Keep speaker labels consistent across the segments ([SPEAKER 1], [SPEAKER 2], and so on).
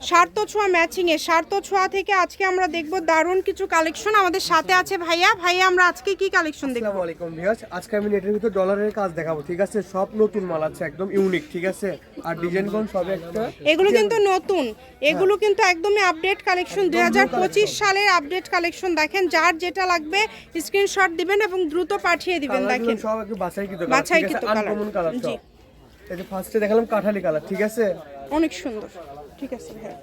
[SPEAKER 1] স্বার্থ ছোঁয়া ম্যাচিংয়ে স্বার্থ ছোঁয়া থেকে আজকে আমরা দেখব দারুণ কিছু কালেকশন আমাদের সাথে আছে ভাইয়া। ভাইয়া আমরা আজকে কি কালেকশন দেখব?
[SPEAKER 2] আসসালামু আলাইকুম ভিউয়ার্স আজকে আমি নেটের ভিতর ডলারের কাজ দেখাবো ঠিক আছে? সব নতুন মাল আছে একদম ইউনিক ঠিক আছে? আর ডিজাইন কোন সব একটা
[SPEAKER 1] এগুলো কিন্তু নতুন। এগুলো কিন্তু একদমই আপডেট কালেকশন দু হাজার পঁচিশ সালের আপডেট কালেকশন দেখেন যার যেটা লাগবে স্ক্রিনশট দিবেন এবং দ্রুত পাঠিয়ে দিবেন। দেখেন।
[SPEAKER 2] সব একটু বাছাইকৃত কালার
[SPEAKER 1] colour,
[SPEAKER 2] আনকমন কালার
[SPEAKER 1] জি।
[SPEAKER 2] এই যে ফার্স্টে দেখালাম কাঠালি কালার ঠিক আছে?
[SPEAKER 1] অনেক সুন্দর। ঠিক আছে ভাইয়া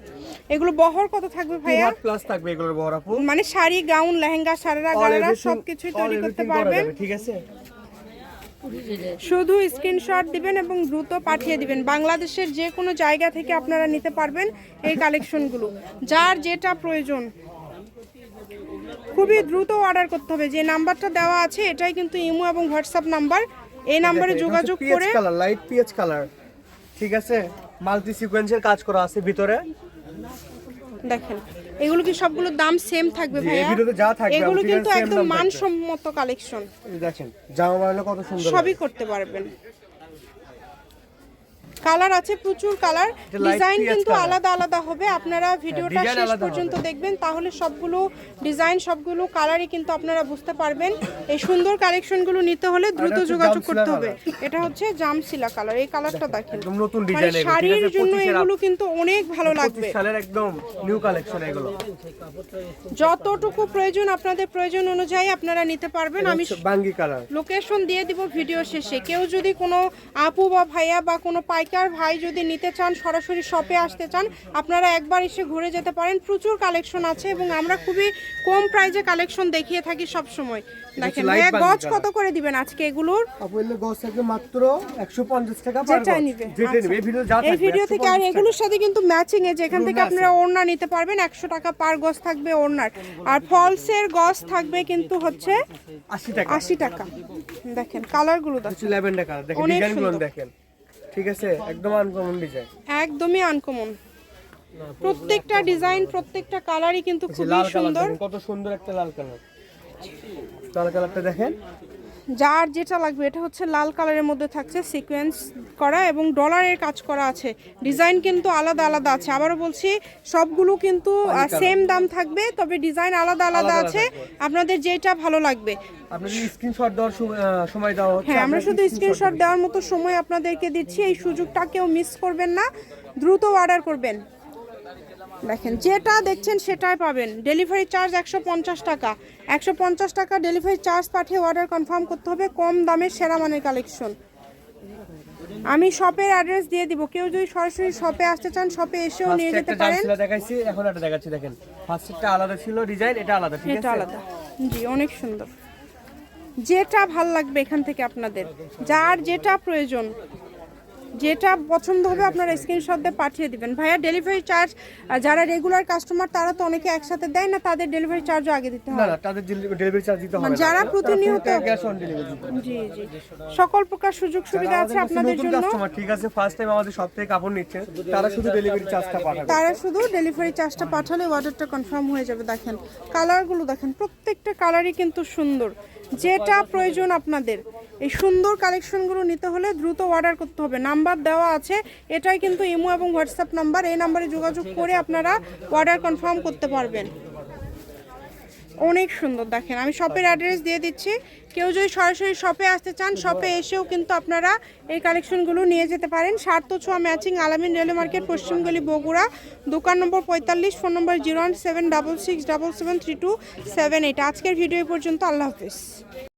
[SPEAKER 1] এগুলো বহর কত থাকবে ভাইয়া?
[SPEAKER 2] প্লাস থাকবে এগুলোর বড় আপু।
[SPEAKER 1] মানে শাড়ি গাউন লেহেঙ্গা সারারা গারারা সবকিছুই তৈরি করতে পারবেন।
[SPEAKER 2] ঠিক আছে?
[SPEAKER 1] শুধু স্ক্রিনশট দিবেন এবং দ্রুত পাঠিয়ে দিবেন। বাংলাদেশের যে কোনো জায়গা থেকে আপনারা নিতে পারবেন এই কালেকশনগুলো যার যেটা প্রয়োজন। খুবই দ্রুত অর্ডার করতে হবে। যে নাম্বারটা দেওয়া আছে এটাই কিন্তু ইমো এবং হোয়াটসঅ্যাপ নাম্বার। এই নাম্বারে যোগাযোগ করে
[SPEAKER 2] লাইট পিএচ কালার ঠিক আছে? মাল্টি সিকোয়েন্সের কাজ করা আছে ভিতরে।
[SPEAKER 1] দেখেন এগুলো কি সবগুলো দাম সেম থাকবে
[SPEAKER 2] ভাই
[SPEAKER 1] ভাইয়া?
[SPEAKER 2] ভিডিওতে যা থাকবে,
[SPEAKER 1] এগুলো কিন্তু একদম মানসম্মত কালেকশন
[SPEAKER 2] এই দেখেন জামা বানালে কত সুন্দর
[SPEAKER 1] সবই করতে পারবেন। কালার আছে প্রচুর কালার। ডিজাইন কিন্তু
[SPEAKER 2] হ্যাঁ,
[SPEAKER 1] আলাদা আলাদা হবে আপনারা ভিডিওটা শেষ পর্যন্ত দেখবেন তাহলে সবগুলো ডিজাইন সবগুলো কালারই কিন্তু আপনারা বুঝতে পারবেন। এই সুন্দর কালেকশনগুলো নিতে হলে দ্রুত যোগাযোগ করতে হবে। এটা হচ্ছে জামসিলা কালার এই কালারটা দেখেন।
[SPEAKER 2] একদম নতুন
[SPEAKER 1] মানে
[SPEAKER 2] ডিজাইন
[SPEAKER 1] শাড়ির জন্য এগুলো কিন্তু অনেক ভালো লাগবে।
[SPEAKER 2] সালের একদম নিউ কালেকশন এগুলো।
[SPEAKER 1] যতটুকু প্রয়োজন আপনাদের প্রয়োজন অনুযায়ী আপনারা নিতে পারবেন। আমি
[SPEAKER 2] বাঙ্গি কালার
[SPEAKER 1] লোকেশন দিয়ে দিব ভিডিও শেষে। কেউ যদি কোনো আপু বা ভাইয়া বা কোনো পাইকার ভাই যদি নিতে চান সরাসরি শপে আসতে চান আপনারা একবার এসে ঘুরে যেতে পারেন। প্রচুর কালেকশন আছে এবং আমরা খুবই কম প্রাইজে কালেকশন দেখিয়ে থাকি সব সময় দেখেন ভাইয়া গজ কত করে দিবেন আজকে এগুলোর?
[SPEAKER 2] আপু এলে গস থেকে মাত্র 150 টাকা পার
[SPEAKER 1] যেটা নিবে
[SPEAKER 2] যেটা। নিবে এই ভিডিও যা
[SPEAKER 1] এই ভিডিও থেকে আর এগুলোর সাথে কিন্তু ম্যাচিং এ যেখান থেকে আপনারা ওড়না নিতে পারবেন একশো টাকা পার গজ থাকবে ওড়নার। আর ফলসের গজ থাকবে কিন্তু হচ্ছে
[SPEAKER 2] 80 টাকা।
[SPEAKER 1] আশি টাকা। দেখেন কালারগুলো দেখেন।
[SPEAKER 2] ল্যাভেন্ডার কালার দেখেন
[SPEAKER 1] অনেক
[SPEAKER 2] ডিজাইনগুলো
[SPEAKER 1] সুন্দর।
[SPEAKER 2] দেখেন। ঠিক আছে? একদম আনকমন ডিজাইন
[SPEAKER 1] একদমই আনকমন প্রত্যেকটা ডিজাইন প্রত্যেকটা কালারই কিন্তু খুবই সুন্দর।
[SPEAKER 2] কত সুন্দর একটা লাল কালার লাল কালারটা দেখেন।
[SPEAKER 1] যার যেটা লাগবে এটা হচ্ছে লাল কালারের মধ্যে থাকছে সিকোয়েন্স করা এবং ডলারের কাজ করা আছে। ডিজাইন কিন্তু আলাদা আলাদা আছে। আবারও বলছি সবগুলো কিন্তু সেম দাম থাকবে তবে ডিজাইন আলাদা আলাদা আছে। আপনাদের যেটা ভালো লাগবে।
[SPEAKER 2] স্ক্রিনশট দেওয়ার সময়-
[SPEAKER 1] হ্যাঁ আমরা শুধু স্ক্রিনশট দেওয়ার মতো সময় আপনাদেরকে দিচ্ছি। এই সুযোগটা কেউ মিস করবেন না। দ্রুত অর্ডার করবেন। দেখেন যেটা দেখছেন সেটাই পাবেন। ডেলিভারি চার্জ একশো পঞ্চাশ টাকা। একশো পঞ্চাশ টাকা ডেলিভারি চার্জ পাঠিয়ে অর্ডার কনফার্ম করতে হবে কম দামের সেরা মানের কালেকশন আমি শপের অ্যাড্রেস দিয়ে দিব। কেউ যদি সরাসরি শপে আসতে চান শপে এসেও নিয়ে যেতে পারেন।
[SPEAKER 2] দেখাইছি এখন একটা দেখাচ্ছি দেখেন। ফার্স্টটা আলাদা ছিল ডিজাইন এটা আলাদা ঠিক আছে?
[SPEAKER 1] এটা আলাদা। জি অনেক সুন্দর। যেটা ভালো লাগবে এখান থেকে আপনাদের। যার যেটা প্রয়োজন। যেটা পছন্দ হবে আপনারা স্ক্রিনশট দিয়ে পাঠিয়ে দিবেন। ভাইয়া ডেলিভারি চার্জ যারা রেগুলার কাস্টমার তারা তো অনেকে একসাথে দেয় না তাদের ডেলিভারি চার্জও আগে দিতে হয়
[SPEAKER 2] না তাদের ডেলিভারি চার্জ দিতে হবে না।
[SPEAKER 1] যারা প্রতিনিয়ত
[SPEAKER 2] ক্যাশ অন ডেলিভারি
[SPEAKER 1] জি জি। সকল প্রকার সুযোগ সুবিধা আছে আপনাদের জন্য।
[SPEAKER 2] কাস্টমার ঠিক আছে ফার্স্ট টাইম আমাদের সব থেকে কাপড় নিচ্ছে। তারা শুধু ডেলিভারি চার্জটা পাঠাবে।
[SPEAKER 1] তারা শুধু ডেলিভারি চার্জটা পাঠালে অর্ডারটা কনফার্ম হয়ে যাবে দেখেন। কালারগুলো দেখেন প্রত্যেকটা কালারই কিন্তু সুন্দর। যেটা প্রয়োজন আপনাদের। এই সুন্দর কালেকশনগুলো নিতে হলে দ্রুত অর্ডার করতে হবে। নাম্বার দেওয়া আছে, এটাই কিন্তু ইমো এবং হোয়াটসঅ্যাপ নাম্বার। এই নাম্বারে যোগাযোগ করে আপনারা অর্ডার কনফার্ম করতে পারবেন। অনেক সুন্দর দেখেন। আমি শপের অ্যাড্রেস দিয়ে দিচ্ছি। কেউ যদি সরাসরি শপে আসতে চান শপে এসেও কিন্তু আপনারা এই কালেকশনগুলো নিয়ে যেতে পারেন। সার্থ ছোঁয়া ম্যাচিং আলামিন রেলওয়ে মার্কেট পশ্চিমগলি বগুড়া। দোকান নম্বর পঁয়তাল্লিশ phone number zero one seven double six double seven three two seven eight আজকের ভিডিও পর্যন্ত আল্লাহ হাফিজ।